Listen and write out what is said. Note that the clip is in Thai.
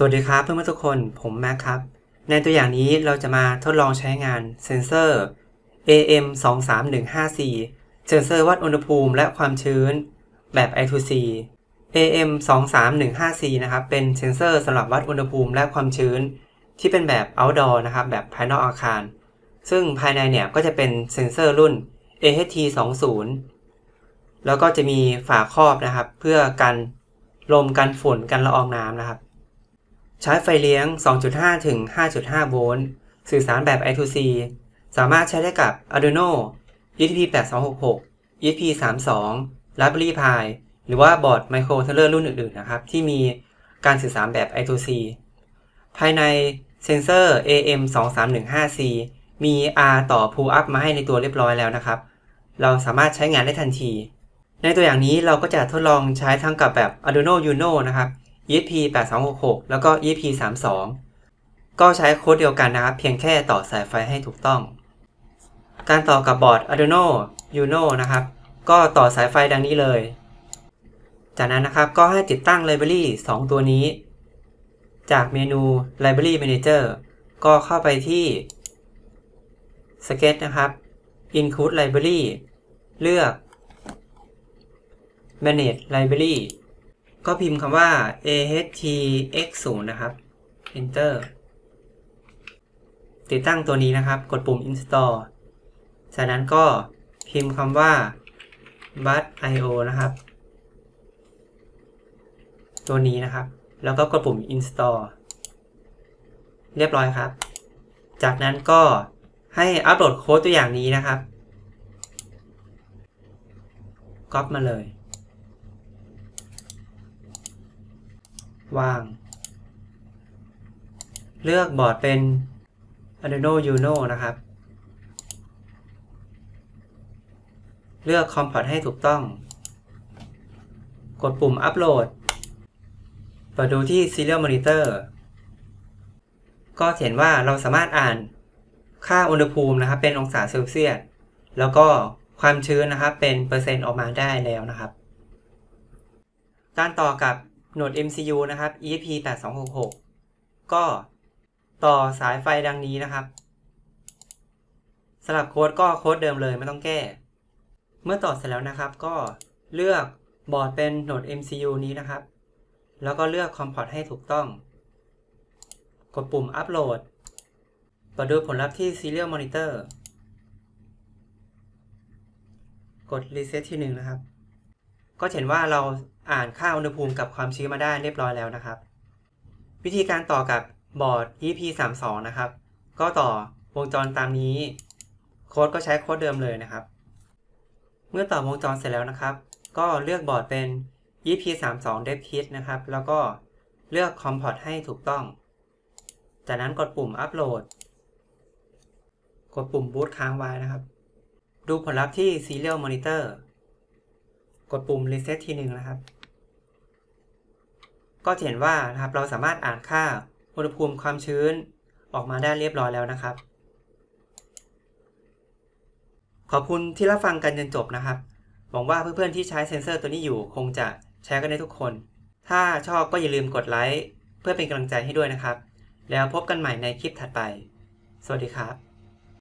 สวัสดีครับเพื่อนๆทุกคนผมแม็กครับ ในตัวอย่างนี้เราจะมาทดลองใช้งานเซนเซอร์ AM 2 3 1 5 4เซนเซอร์วัดอุณหภูมิและความชื้นแบบ I2C AM 2 3 1 5 4นะครับเป็นเซนเซอร์สำหรับวัดอุณหภูมิและความชื้น ที่เป็นแบบ outdoor นะครับแบบภายนอกอาคาร ซึ่งภายในเนี่ยก็จะเป็นเซนเซอร์รุ่น AHT 2 0แล้วก็จะมีฝาครอบนะครับ เพื่อกันลมกันฝุ่นกันละอองน้ำนะครับ ใช้ไฟเลี้ยง 2.5 ถึง 5.5 โวลต์ สื่อสารแบบ I2C สามารถใช้ได้กับ Arduino ESP 8266 ESP 32 Raspberry Pi หรือว่าบอร์ด Microcontroller รุ่นอื่นๆ นะครับ ที่มีการสื่อสารแบบ I2C ภายในเซนเซอร์ AM 2315C มี R ต่อ pull up มาให้ในตัวเรียบร้อยแล้วนะครับ เราสามารถใช้งานได้ทันที ในตัวอย่างนี้เราก็จะทดลองใช้ทั้งกับแบบ Arduino Uno นะครับ ESP 8266 แล้วก็ ESP 32 ก็ใช้โค้ดเดียวกันนะครับ เพียงแค่ต่อสายไฟให้ถูกต้อง การต่อกับบอร์ด Arduino Uno นะครับ ก็ต่อสายไฟดังนี้เลย จากนั้นนะครับก็ให้ติดตั้ง Library 2ตัวนี้ จากเมนู Library Manager ก็เข้าไปที่ Sketch นะครับ Include Library เลือก Manage Library ก็พิมพ์คำว่า ahtx0 นะครับ enter ติดตั้งตัวนี้นะครับ กดปุ่ม install จากนั้นก็พิมพ์คำว่า bus io นะครับ ตัวนี้นะครับ แล้วก็กดปุ่ม install เรียบร้อยครับ จากนั้นก็ให้อัปโหลดโค้ดตัวอย่างนี้นะครับก๊อปมาเลย วาง เลือกบอร์ดเป็น Arduino Uno นะครับ เลือก Comport ให้ถูกต้อง กดปุ่ม Upload เปิดดูที่ Serial Monitor ก็เห็นว่าเราสามารถอ่านค่าอุณหภูมินะครับเป็นองศาเซลเซียส แล้วก็ความชื้นนะครับเป็นเปอร์เซ็นต์ออกมาได้แล้วนะครับการต่อกับ หนด MCU นะครับ ESP 8266 ก็ต่อสายไฟดังนี้นะครับสลับโค้ดก็โค้ดเดิมเลยไม่ต้องแก้ เมื่อต่อเสร็จแล้วนะครับ ก็เลือกบอร์ดเป็นโหนด MCU นี้นะครับ แล้วก็เลือก Comport ให้ถูกต้อง กดปุ่ม Upload เปิดดูผลลัพธ์ที่ Serial Monitor กด Reset ที่หนึ่งนะครับ ก็เห็นว่าเราอ่านค่าอุณหภูมิกับความชื้นมาได้เรียบร้อยแล้วนะครับ วิธีการต่อกับบอร์ด EP32 นะครับ ก็ต่อวงจรตามนี้ โค้ดก็ใช้โค้ดเดิมเลยนะครับ เมื่อต่อวงจรเสร็จแล้วนะครับ ก็เลือกบอร์ดเป็น EP32 Dev Kit นะครับ แล้วก็เลือก Comport ให้ถูกต้อง จากนั้นกดปุ่ม Upload กดปุ่ม Boot ค้างไว้นะครับ ดูผลลัพธ์ที่ Serial Monitor กดปุ่ม reset ทีหนึ่งนะครับ ก็จะเห็นว่านะครับเราสามารถอ่านค่าอุณหภูมิความชื้นออกมาได้เรียบร้อยแล้วนะครับ ขอบคุณที่รับฟังกันจนจบนะครับ หวังว่าเพื่อนๆที่ใช้เซนเซอร์ตัวนี้อยู่คงจะใช้กันได้ทุกคน ถ้าชอบก็อย่าลืมกดไลค์เพื่อเป็นกำลังใจให้ด้วยนะครับ แล้วพบกันใหม่ในคลิปถัดไป สวัสดีครับ